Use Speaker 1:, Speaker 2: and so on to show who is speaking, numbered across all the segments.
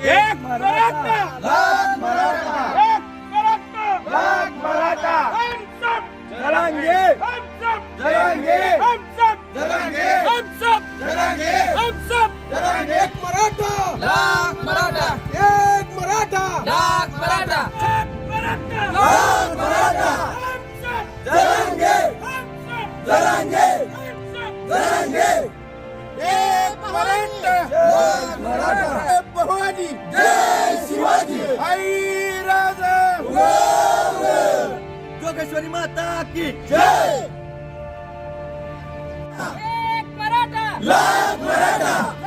Speaker 1: एक मराठा.
Speaker 2: लाख मराठा.
Speaker 1: एक मराठा.
Speaker 2: लाख मराठा.
Speaker 1: हम सब.
Speaker 2: जलांगे.
Speaker 1: हम सब.
Speaker 2: जलांगे. जोगेश्वरी माता की जय!
Speaker 3: एक मराठा!
Speaker 2: लाख मराठा!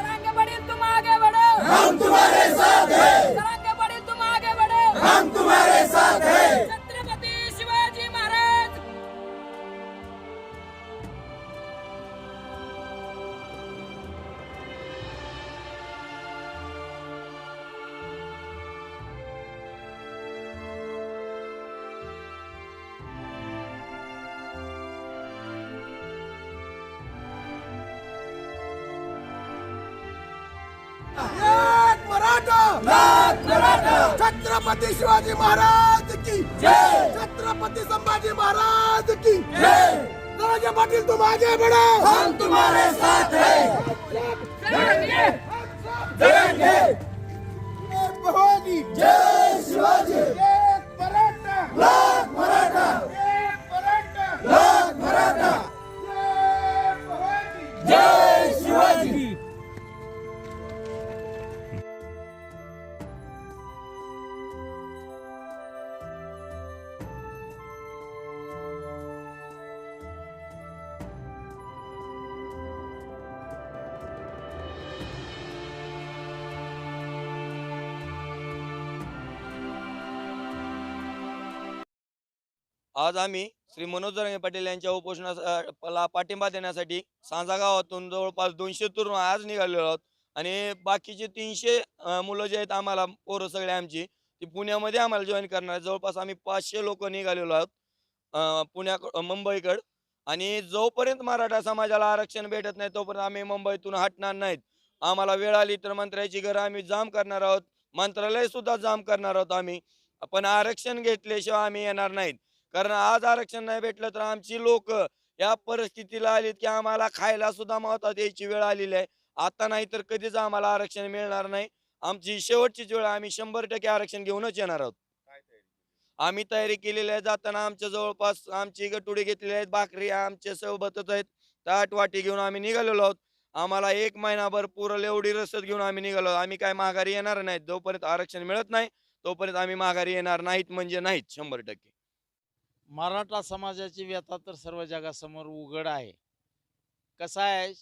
Speaker 3: छत्रपती शिवाजी महाराज
Speaker 4: की
Speaker 2: जय.
Speaker 4: छत्रपती संभाजी महाराज की
Speaker 2: जय.
Speaker 4: जरांगे पाटील तुम आगे बढ़ो.
Speaker 2: हम तुम्हारे साथ हैं.
Speaker 5: आज आम्ही श्री मनोज रंगे पाटील यांच्या उपोषणाला पाठिंबा देण्यासाठी सांजा गावातून जवळपास दोनशे तरुण आज निघालेलो आहोत. आणि बाकीचे तीनशे मुलं जे आहेत आम्हाला पोरं सगळे आमची ती पुण्यामध्ये आम्हाला जॉईन करणार जवळपास आम्ही पाचशे लोक निघालेलो आहोत पुण्या मुंबईकड. आणि जोपर्यंत मराठा समाजाला आरक्षण भेटत नाही तोपर्यंत आम्ही मुंबईतून हटणार नाहीत. आम्हाला वेळ आली तर मंत्र्याची घरं आम्ही जाम करणार आहोत. मंत्रालय सुद्धा जाम करणार आहोत आम्ही. पण आरक्षण घेतल्याशिवाय आम्ही येणार नाहीत. कारण आज आरक्षण नाही भेटलं तर आमची लोक या परिस्थितीला आलीत की आम्हाला खायला सुद्धा महत्वात यायची वेळ आलेली आहे. आता नाही तर कधीच आम्हाला आरक्षण मिळणार नाही. आमची शेवटचीच वेळ. आम्ही शंभर टक्के आरक्षण घेऊनच येणार आहोत. आम्ही तयारी केलेली आहे. जाताना आमच्या जवळपास आमची गटुडे घेतलेले आहेत. भाकरी आमच्या सोबतच आहेत. ताट वाटी घेऊन आम्ही निघालेलो आहोत. आम्हाला एक महिनाभर पुरल एवढी रसद घेऊन आम्ही निघालो आहोत. आम्ही काय माघारी येणार नाहीत. जोपर्यंत आरक्षण मिळत नाही तोपर्यंत आम्ही माघारी येणार नाहीत म्हणजे नाहीत शंभर टक्के.
Speaker 6: मराठा समाजाची व्यथा तर सर्व जगासमोर उघड आहे. कसं आहे?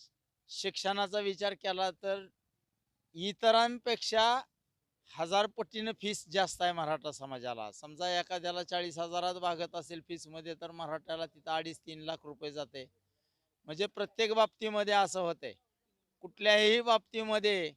Speaker 6: शिक्षणाचा विचार केला तर इतरांपेक्षा हजार पटीनं फीस जास्त आहे मराठा समाजाला. समजा एखाद्याला चाळीस हजारात भागत असेल फीसमध्ये तर मराठ्याला तिथं अडीच तीन लाख रुपये जाते. म्हणजे प्रत्येक बाबतीमध्ये असं होतंय कुठल्याही बाबतीमध्ये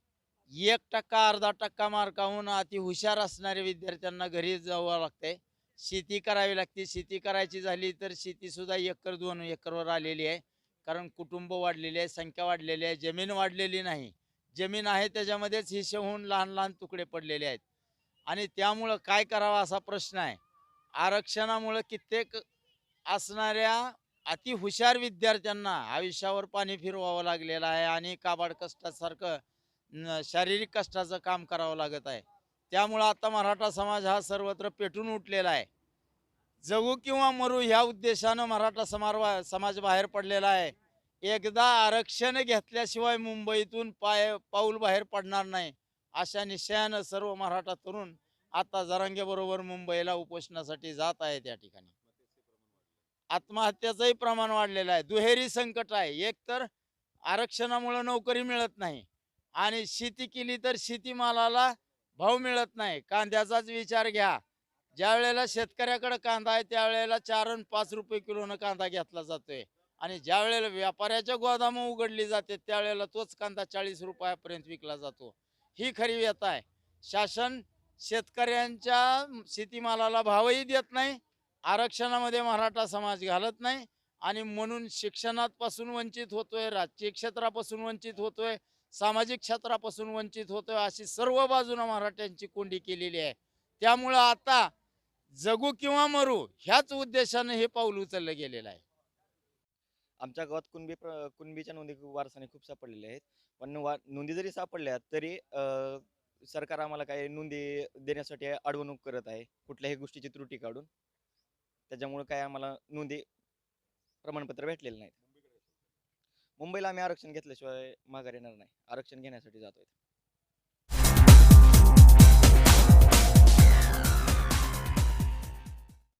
Speaker 6: एक टक्का अर्धा टक्का मार्काहून अति हुशार असणाऱ्या विद्यार्थ्यांना घरी जावं लागतंय शेती करावी लागते. शेती करायची झाली तर शेतीसुद्धा एकर दोन एकरवर आलेली आहे. कारण कुटुंब वाढलेली आहे संख्या वाढलेली आहे जमीन वाढलेली नाही. जमीन आहे त्याच्यामध्येच हिशे होऊन लहान लहान तुकडे पडलेले आहेत. आणि त्यामुळं काय करावा असा प्रश्न आहे? आरक्षणामुळं कित्येक असणाऱ्या अति हुशार विद्यार्थ्यांना आयुष्यावर पाणी फिरवावं लागलेलं आहे आणि काबाड कष्टासारखं शारीरिक कष्टाचं काम करावं लागत आहे. त्यामुळं आता मराठा समाज हा सर्वत्र पेटून उठलेला आहे. जगू किंवा मरू ह्या उद्देशानं मराठा समारवा समाज बाहेर पडलेला आहे. एकदा आरक्षण घेतल्याशिवाय मुंबईतून पाय पाऊल बाहेर पडणार नाही अशा निश्चयानं सर्व मराठा तरुण आता जरांगेबरोबर मुंबईला उपोषणासाठी जात आहे त्या ठिकाणी. आत्महत्याचंही प्रमाण वाढलेलं आहे. दुहेरी संकट आहे. एक तर आरक्षणामुळं नोकरी मिळत नाही आणि शेती केली तर शेतीमालाला भाव मिळत नाही. कांद्याचाच विचार घ्या. ज्या वेळेला शेतकऱ्याकडे कांदा आहे त्यावेळेला चार आणि पाच रुपये किलोनं कांदा घेतला जातोय. आणि ज्या वेळेला व्यापाऱ्याच्या गोदाम उघडली जाते त्यावेळेला तोच कांदा चाळीस रुपयापर्यंत विकला जातो. ही खरी व्यथा आहे. शासन शेतकऱ्यांच्या शेतीमालाला भावही देत नाही आरक्षणामध्ये मराठा समाज घालत नाही आणि म्हणून शिक्षणात पासून वंचित होतोय राजकीय क्षेत्रापासून वंचित होतोय सामाजिक क्षेत्रापासून वंचित होतो अशी सर्व बाजूनं मराठ्यांची कोंडी केलेली आहे. त्यामुळं आता जगू किंवा मरू ह्याच उद्देशानं हे पाऊल उचललं गेलेलं आहे.
Speaker 7: आमच्या गावात कुणबी प्र- कुणबीच्या नोंदी वारसाने खूप सापडलेल्या आहेत. पण वा नोंदी जरी सापडल्या तरी सरकार आम्हाला काही नोंदी देण्यासाठी अडवणूक करत आहे कुठल्याही गोष्टीची त्रुटी काढून. त्याच्यामुळे काय आम्हाला नोंदी प्रमाणपत्र भेटलेलं नाहीत. मुंबईला आम्ही आरक्षण घेतल्याशिवाय माघार येणार नाही. आरक्षण घेण्यासाठी जातोय.